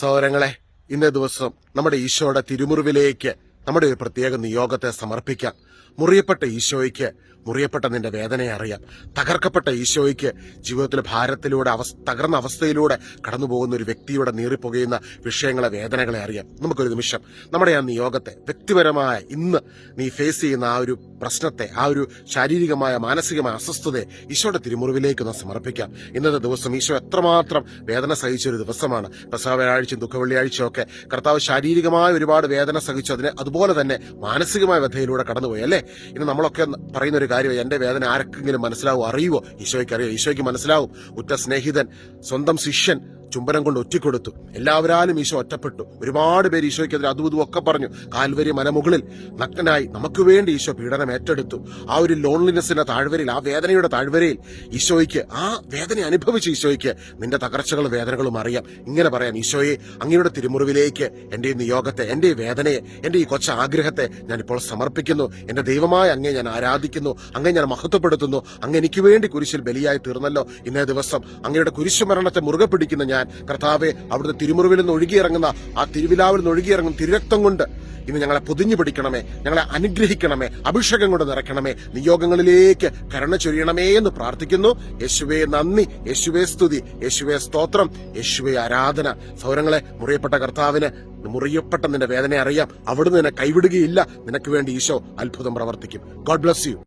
സഹോദരങ്ങളെ ഇന്നേ ദിവസം നമ്മുടെ ഈശോയുടെ തിരുമുറിവിലേക്ക് നമ്മുടെ ഒരു പ്രത്യേക നിയോഗത്തെ സമർപ്പിക്കാം. മുറിയപ്പെട്ട ഈശോയ്ക്ക് മുറിയപ്പെട്ട നിന്റെ വേദനയെ അറിയാം തകർക്കപ്പെട്ട ഈശോയ്ക്ക് ജീവിതത്തിലെ ഭാരത്തിലൂടെ അവസ്ഥ തകർന്ന അവസ്ഥയിലൂടെ കടന്നു പോകുന്ന ഒരു വ്യക്തിയുടെ നീറിപ്പുകയുന്ന വിഷയങ്ങളെ വേദനകളെ അറിയാം നമുക്കൊരു നിമിഷം. നമ്മുടെ ആ നിയോഗത്തെ വ്യക്തിപരമായ ഇന്ന് നീ ഫേസ് ചെയ്യുന്ന ആ ഒരു പ്രശ്നത്തെ ആ ഒരു ശാരീരികമായ മാനസികമായ അസ്വസ്ഥതയെ ഈശോയുടെ തിരുമുറിവിലേക്ക് ഒന്ന് സമർപ്പിക്കാം. ഇന്നത്തെ ദിവസം ഈശോ എത്രമാത്രം വേദന സഹിച്ച ഒരു ദിവസമാണ്. പ്രസവവ്യാഴ്ചയും ദുഃഖവെള്ളിയാഴ്ചയും ഒക്കെ കർത്താവ് ശാരീരികമായ ഒരുപാട് വേദന സഹിച്ചു അതിനെ അതുപോലെ തന്നെ മാനസികമായ വ്യഥയിലൂടെ കടന്നുപോയി അല്ലേ? ഇന്ന് നമ്മളൊക്കെ പറയുന്ന ഒരു കാര്യം എന്റെ വേദന ആർക്കെങ്കിലും മനസ്സിലാവും? അറിയുവോ? ഈശോയ്ക്ക് അറിയോ. ഈശോയ്ക്ക് മനസ്സിലാവും. ഉറ്റ സ്നേഹിതൻ സ്വന്തം ശിഷ്യൻ ചുംബനം കൊണ്ട് ഒറ്റിക്കൊടുത്തു. എല്ലാവരാലും ഈശോ ഒറ്റപ്പെട്ടു. ഒരുപാട് പേര് ഈശോയ്ക്കെതിരെ അതും ഇതും ഒക്കെ പറഞ്ഞു. കാൽവരി മലമുകളിൽ നഗ്നനായി നമുക്ക് വേണ്ടി ഈശോ പീഡനം ഏറ്റെടുത്തു. ആ ഒരു ലോൺലിനെസിന്റെ താഴ്വരയിൽ ആ വേദനയുടെ താഴ്വരയിൽ ഈശോയ്ക്ക് ആ വേദന അനുഭവിച്ച ഈശോയ്ക്ക് നിന്റെ തകർച്ചകളും വേദനകളും അറിയാം. ഇങ്ങനെ പറയാം ഈശോയെ അങ്ങയുടെ തിരുമുറിവിലേക്ക് എന്റെ ഈ നിയോഗത്തെ എന്റെ ഈ വേദനയെ എന്റെ ഈ കൊച്ച ആഗ്രഹത്തെ ഞാൻ ഇപ്പോൾ സമർപ്പിക്കുന്നു. എന്റെ ദൈവമായ അങ്ങേ ഞാൻ ആരാധിക്കുന്നു. അങ്ങേ ഞാൻ മഹത്വപ്പെടുത്തുന്നു. അങ്ങ് എനിക്ക് വേണ്ടി കുരിശിൽ ബലിയായി തീർന്നല്ലോ. ഇന്നേ ദിവസം അങ്ങയുടെ കുരിശുമരണത്തെ മുറുകെ പിടിക്കുന്ന ഞാൻ. കർത്താവെ അവിടുത്തെ തിരുമുറിവിൽ നിന്ന് ഒഴുകിയിറങ്ങുന്ന ആ തിരുവിലാവിൽ നിന്ന് ഒഴുകിയിറങ്ങുന്ന തിരുരക്തം കൊണ്ട് ഇന്ന് ഞങ്ങളെ പൊതിഞ്ഞു പിടിക്കണമേ ഞങ്ങളെ അനുഗ്രഹിക്കണമേ അഭിഷേകം കൊണ്ട് നിറയ്ക്കണമേ നിയോഗങ്ങളിലേക്ക് കരുണ ചൊരിയണമേ എന്ന് പ്രാർത്ഥിക്കുന്നു. യേശുവേ നന്ദി. യേശുവേ സ്തുതി. യേശുവേ സ്തോത്രം. യേശുവേ ആരാധന. സൗരങ്ങളെ മുറിയപ്പെട്ട കർത്താവിന് മുറിയപ്പെട്ട നിന്റെ വേദന അറിയാം. അവിടുന്ന് നിന്നെ കൈവിടുകയില്ല. നിനക്ക് വേണ്ടി ഈശോ അത്ഭുതം പ്രവർത്തിക്കും. God bless you.